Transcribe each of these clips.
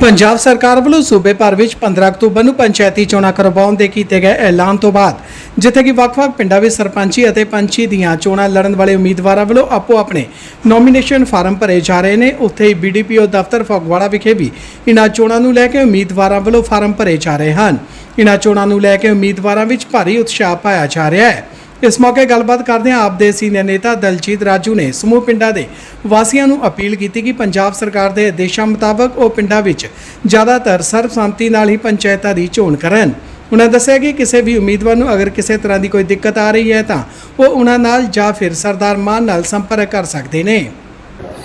ਪੰਜਾਬ ਸਰਕਾਰ ਵੱਲੋਂ ਸੂਬੇ ਭਰ ਵਿੱਚ 15 ਅਕਤੂਬਰ ਨੂੰ ਪੰਚਾਇਤੀ ਚੋਣਾਂ ਕਰਵਾਉਣ ਦੇ ਕੀਤੇ ਗਏ ਐਲਾਨ ਤੋਂ ਬਾਅਦ, ਜਿੱਥੇ ਕਿ ਵੱਖ-ਵੱਖ ਪਿੰਡਾਂ ਵਿੱਚ ਸਰਪੰਚੀ ਅਤੇ ਪੰਚੀ ਦੀਆਂ ਚੋਣਾਂ ਲੜਨ ਵਾਲੇ ਉਮੀਦਵਾਰਾਂ ਵੱਲੋਂ ਆਪੋ ਆਪਣੇ ਨੋਮੀਨੇਸ਼ਨ ਫਾਰਮ ਭਰੇ ਜਾ ਰਹੇ ਨੇ। ਉੱਥੇ ਹੀ ਬੀਡੀਪੀਓ ਦਫ਼ਤਰ ਫਗਵਾੜਾ ਵਿਖੇ ਵੀ ਇਨ੍ਹਾਂ ਚੋਣਾਂ ਨੂੰ ਲੈ ਕੇ ਉਮੀਦਵਾਰਾਂ ਵੱਲੋਂ ਫਾਰਮ ਭਰੇ ਜਾ ਰਹੇ ਹਨ। ਇਨ੍ਹਾਂ ਚੋਣਾਂ ਨੂੰ ਲੈ ਕੇ ਉਮੀਦਵਾਰਾਂ ਵਿੱਚ ਭਾਰੀ ਉਤਸ਼ਾਹ ਪਾਇਆ ਜਾ ਰਿਹਾ ਹੈ। ਇਸ ਮੌਕੇ ਗੱਲਬਾਤ ਕਰਦਿਆਂ ਆਪ ਦੇ ਸੀਨੀਅਰ ਨੇਤਾ ਦਲਜੀਤ ਰਾਜੂ ਨੇ ਸਮੂਹ ਪਿੰਡਾਂ ਦੇ ਵਾਸੀਆਂ ਨੂੰ ਅਪੀਲ ਕੀਤੀ ਕਿ ਪੰਜਾਬ ਸਰਕਾਰ ਦੇ ਆਦੇਸ਼ਾਂ ਮੁਤਾਬਕ ਉਹ ਪਿੰਡਾਂ ਵਿੱਚ ਜ਼ਿਆਦਾਤਰ ਸਰਬਸੰਮਤੀ ਨਾਲ ਹੀ ਪੰਚਾਇਤਾਂ ਦੀ ਚੋਣ ਕਰਨ। ਉਹਨਾਂ ਦੱਸਿਆ ਕਿ ਕਿਸੇ ਵੀ ਉਮੀਦਵਾਰ ਨੂੰ ਅਗਰ ਕਿਸੇ ਤਰ੍ਹਾਂ ਦੀ ਕੋਈ ਦਿੱਕਤ ਆ ਰਹੀ ਹੈ ਤਾਂ ਉਹ ਉਹਨਾਂ ਨਾਲ ਜਾਂ ਫਿਰ ਸਰਦਾਰ ਮਾਨ ਨਾਲ ਸੰਪਰਕ ਕਰ ਸਕਦੇ ਨੇ।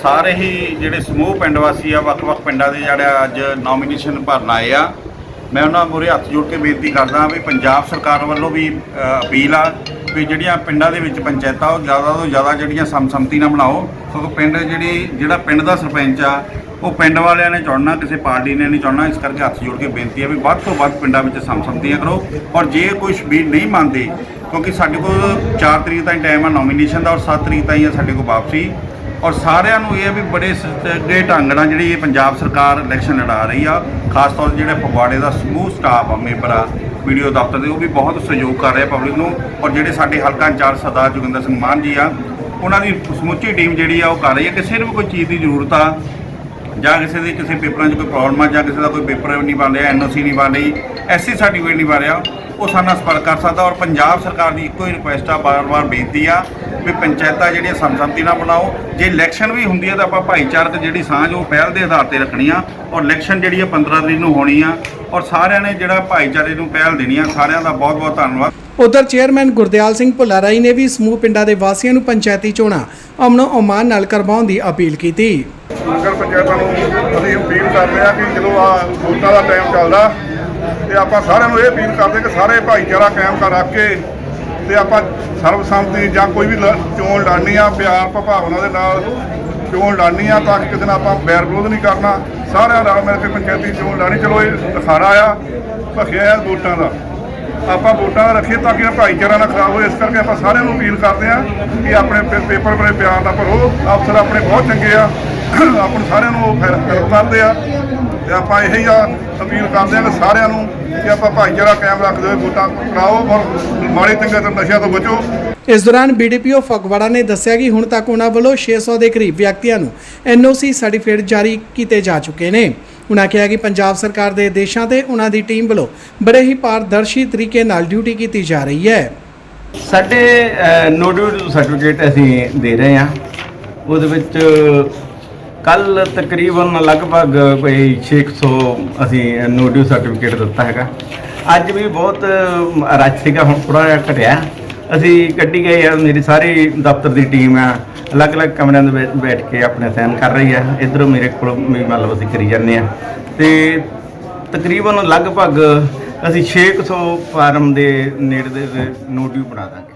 ਸਾਰੇ ਹੀ ਜਿਹੜੇ ਸਮੂਹ ਪਿੰਡ ਵਾਸੀ ਆ, ਵੱਖ-ਵੱਖ ਪਿੰਡਾਂ ਦੇ ਜਿਹੜੇ ਅੱਜ ਨੋਮੀਨੇਸ਼ਨ ਭਰਨ ਆਏ ਆ। ਮੈਂ ਉਹਨਾਂ ਮੂਹਰੇ ਹੱਥ ਜੋੜ ਕੇ ਬੇਨਤੀ ਕਰਦਾ ਵੀ ਪੰਜਾਬ ਸਰਕਾਰ ਵੱਲੋਂ ਵੀ ਅਪੀਲ ਆ ਵੀ ਜਿਹੜੀਆਂ ਪਿੰਡਾਂ ਦੇ ਵਿੱਚ ਪੰਚਾਇਤਾਂ, ਉਹ ਜ਼ਿਆਦਾ ਤੋਂ ਜ਼ਿਆਦਾ ਜਿਹੜੀਆਂ ਸੰਮਤੀ ਨਾਲ ਬਣਾਓ, ਕਿਉਂਕਿ ਪਿੰਡ ਜਿਹੜੀ, ਜਿਹੜਾ ਪਿੰਡ ਦਾ ਸਰਪੰਚ ਆ, ਉਹ ਪਿੰਡ ਵਾਲਿਆਂ ਨੇ ਚੁਣਨਾ, ਕਿਸੇ ਪਾਰਟੀ ਨੇ ਨਹੀਂ ਚੁਣਨਾ, ਇਸ ਕਰਕੇ ਹੱਥ ਜੋੜ ਕੇ ਬੇਨਤੀ ਹੈ ਵੀ ਵੱਧ ਤੋਂ ਵੱਧ ਪਿੰਡਾਂ ਵਿੱਚ ਸੰਮਤੀਆਂ ਕਰੋ। ਔਰ ਜੇ ਕੋਈ ਸ਼ਬੀਰ ਨਹੀਂ ਮੰਨਦੇ, ਕਿਉਂਕਿ ਸਾਡੇ ਕੋਲ 4 ਤਰੀਕ ਤਾਈਂ ਟਾਈਮ ਆ ਨੋਮੀਨੇਸ਼ਨ ਦਾ, ਔਰ 7 ਤਰੀਕ ਤਾਈਂ ਆ ਸਾਡੇ ਕੋਲ ਵਾਪਸੀ। ਔਰ ਸਾਰਿਆਂ ਨੂੰ ਇਹ ਆ ਵੀ ਬੜੇ ਸੱਚੇ ਢੰਗ ਨਾਲ ਜਿਹੜੀ ਇਹ ਪੰਜਾਬ ਸਰਕਾਰ ਇਲੈਕਸ਼ਨ ਲੜਾ ਰਹੀ ਆ, ਖਾਸ ਤੌਰ ਤੇ ਜਿਹੜੇ ਫਗਵਾੜੇ ਦਾ ਸਮੂਹ ਸਟਾਫ ਆ ਮੈਂਬਰ ਆ ਵੀਡੀਓ ਦਫ਼ਤਰ ਦੇ, ਉਹ ਵੀ ਬਹੁਤ ਸਹਿਯੋਗ ਕਰ ਰਿਹਾ ਪਬਲਿਕ ਨੂੰ ਔਰ ਜਿਹੜੇ ਸਾਡੇ ਹਲਕਾ ਇੰਚਾਰਜ ਸਰਦਾਰ ਜੋਗਿੰਦਰ ਸਿੰਘ ਮਾਨ ਜੀ ਆ, ਉਹਨਾਂ ਦੀ ਸਮੁੱਚੀ ਟੀਮ ਜਿਹੜੀ ਆ, ਉਹ ਕਰ ਰਹੀ ਹੈ ਕਿਸੇ ਨੂੰ ਵੀ ਕੋਈ ਚੀਜ਼ ਦੀ ਜ਼ਰੂਰਤ ਆ, ਜਾਂ ਕਿਸੇ ਦੀ ਕਿਸੇ ਪੇਪਰਾਂ 'ਚ ਕੋਈ ਪ੍ਰੋਬਲਮ ਆ, ਜਾਂ ਕਿਸੇ ਦਾ ਕੋਈ ਪੇਪਰ ਨਹੀਂ ਬਣ ਰਿਹਾ ਐਨਓਸੀ ਨਹੀਂ ਬਣ ਰਹੀ ਐਸਸੀ ਸਰਟੀਫਿਕੇਟ ਨਹੀਂ ਬਣ ਰਿਹਾ ਉਹ ਸਾਡੇ ਨਾਲ ਸੰਪਰਕ ਕਰ ਸਕਦਾ ਔਰ ਪੰਜਾਬ ਸਰਕਾਰ ਦੀ ਇੱਕੋ ਹੀ ਰਿਕੁਐਸਟ ਆ ਬਾਰ-ਬਾਰ ਬੇਨਤੀ ਆ ਵੀ ਪੰਚਾਇਤਾਂ ਜਿਹੜੀਆਂ ਸੰਸਮਤੀ ਨਾਲ ਬਣਾਓ। ਜੇ ਇਲੈਕਸ਼ਨ ਵੀ ਹੁੰਦੀ ਆ ਤਾਂ ਆਪਾਂ ਭਾਈਚਾਰਕ ਜਿਹੜੀ ਸਾਂਝ ਉਹ ਪਹਿਲ ਦੇ ਆਧਾਰ ਤੇ ਰੱਖਣੀ ਆ ਔਰ ਇਲੈਕਸ਼ਨ ਜਿਹੜੀ ਆ 15 ਤਰੀਕ ਨੂੰ ਹੋਣੀ ਆ ਔਰ ਸਾਰਿਆਂ ਨੇ ਜਿਹੜਾ ਭਾਈਚਾਰੇ ਨੂੰ ਪਹਿਲ ਦੇਣੀ ਆ ਸਾਰਿਆਂ ਦਾ ਬਹੁਤ-ਬਹੁਤ ਧੰਨਵਾਦ। ਉਧਰ ਚੇਅਰਮੈਨ ਗੁਰਦਿਆਲ ਸਿੰਘ ਭੁੱਲਾਰਾਈ ਨੇ ਵੀ ਸਮੂਹ ਪਿੰਡਾਂ ਦੇ ਵਾਸੀਆਂ ਨੂੰ ਪੰਚਾਇਤੀ ਚੋਣਾਂ ਅਮਨੋ ਅਮਾਨ ਨਾਲ ਕਰਵਾਉਣ ਦੀ ਅਪੀਲ ਕੀਤੀ। ਨਗਰ ਪੰਚਾਇਤਾਂ ਨੂੰ ਅਸੀਂ ਅਪੀਲ ਕਰਦੇ ਆ ਕਿ ਜਦੋਂ ਆ ਵੋਟਾਂ ਦਾ ਟਾਈਮ ਚੱਲਦਾ ਤੇ ਆਪਾਂ ਸਾਰਿਆਂ ਨੂੰ ਇਹ ਅਪੀਲ ਕਰਦੇ ਕਿ ਸਾਰੇ ਭਾਈਚਾਰਾ ਕਾਇਮ ਕਰ ਰੱਖ ਕੇ ਤੇ ਆਪਾਂ ਸਰਬਸੰਮਤੀ ਜਾਂ ਕੋਈ ਵੀ ਲ- ਚੋਣ ਲੜਨੀ ਆ, ਪਿਆਰ ਭਾਵਨਾ ਦੇ ਨਾਲ ਚੋਣ ਲੜਨੀ ਆ ਤਾਂ ਕਿ ਕਿਸੇ ਨਾਲ ਆਪਾਂ ਬੈਰ ਵਿਰੋਧ ਨਹੀਂ ਕਰਨਾ। ਸਾਰਿਆਂ ਨਾਲ ਮਿਲ ਕੇ ਪੰਚਾਇਤੀ ਚੋਣ ਲੜਨੀ। ਚਲੋ ਇਹ ਦਿਖਾਰਾ ਆ, ਭਖਿਆ ਆ ਵੋਟਾਂ ਦਾ। ਆਪਾਂ ਵੋਟਾਂ ਦਾ ਰੱਖੀਏ ਤਾਂ ਕਿ ਭਾਈਚਾਰਾ ਨਾ ਖਰਾਬ ਹੋਏ। ਇਸ ਕਰਕੇ ਆਪਾਂ ਸਾਰਿਆਂ ਨੂੰ ਅਪੀਲ ਕਰਦੇ ਆ ਕਿ ਆਪਣੇ ਪੇ- ਪੇਪਰ ਬੜੇ ਪਿਆਰ ਨਾਲ ਭਰੋ। ਅਫਸਰ ਆਪਣੇ ਬਹੁਤ ਚੰਗੇ ਆ। ਆਪਾਂ ਨੂੰ ਸਾਰਿਆਂ ਨੂੰ ਉਹ ਹੈਲਪ ਕਰਦੇ ਆ। ਤੇ ਆਪਾਂ ਇਹੀ ਆ ਅਪੀਲ ਕਰਦੇ ਆ ਕਿ ਸਾਰਿਆਂ ਨੂੰ ਕਿ ਆਪਾਂ ਭਾਈਚਾਰਾ ਕਾਇਮ ਰੱਖਦੇ ਹੋਏ ਵੋਟਾਂ ਕਰਾਓ ਔਰ ਮਾੜੇ ਚੰਗੇ ਤੋਂ ਨਸ਼ਿਆਂ ਤੋਂ ਬਚੋ। ਇਸ ਦੌਰਾਨ ਬੀਡੀਪੀਓ ਫਗਵਾੜਾ ਨੇ ਦੱਸਿਆ ਕਿ ਹੁਣ ਤੱਕ ਉਹਨਾਂ ਵੱਲੋਂ 600 ਦੇ ਕਰੀਬ ਵਿਅਕਤੀਆਂ ਨੂੰ ਐਨਓਸੀ ਸਰਟੀਫਿਕੇਟ ਜਾਰੀ ਕੀਤੇ ਜਾ ਚੁੱਕੇ ਨੇ। ਉਹਨਾਂ ਕਿਹਾ ਕਿ ਪੰਜਾਬ ਸਰਕਾਰ ਦੇ ਆਦੇਸ਼ਾਂ ਤੇ ਉਹਨਾਂ ਦੀ ਟੀਮ ਵੱਲੋਂ ਬੜੇ ਹੀ ਪਾਰਦਰਸ਼ੀ ਤਰੀਕੇ ਨਾਲ ਡਿਊਟੀ ਕੀਤੀ ਜਾ ਰਹੀ ਹੈ। ਸਾਡੇ ਨੋਡਲ ਸਰਟੀਫਿਕੇਟ ਅਸੀਂ ਦੇ ਰਹੇ ਹਾਂ। ਉਹਦੇ ਵਿੱਚ ਕੱਲ ਤਕਰੀਬਨ ਲਗਭਗ ਕੋਈ 600 ਅਸੀਂ ਨੋਡਲ ਸਰਟੀਫਿਕੇਟ ਦਿੱਤਾ ਹੈਗਾ। ਅੱਜ ਵੀ ਬਹੁਤ ਰੱਛ ਸੀਗਾ, ਹੁਣ ਥੋੜਾ ਜਿਹਾ ਘਟਿਆ। ਅਸੀਂ ਕੱਢੀ ਗਏ ਆ, ਮੇਰੀ ਸਾਰੀ ਦਫ਼ਤਰ ਦੀ ਟੀਮ ਆ। ਅਲੱਗ-ਅਲੱਗ ਕਮਰਿਆਂ ਦੇ ਵਿੱਚ ਬੈਠ ਕੇ ਆਪਣੇ ਸਾਈਨ ਕਰ ਰਹੀ ਆ। ਇਧਰੋਂ ਮੇਰੇ ਕੋਲ ਵੀ ਮਤਲਬ ਅਸੀਂ ਕਰੀ ਜਾਂਦੇ ਆ। ਤੇ ਤਕਰੀਬਨ ਲਗਭਗ ਅਸੀਂ 600 ਫਾਰਮ ਦੇ ਨੇੜੇ ਦੇ ਨੋਟਿਵ ਬਣਾ ਦਾਂਗੇ।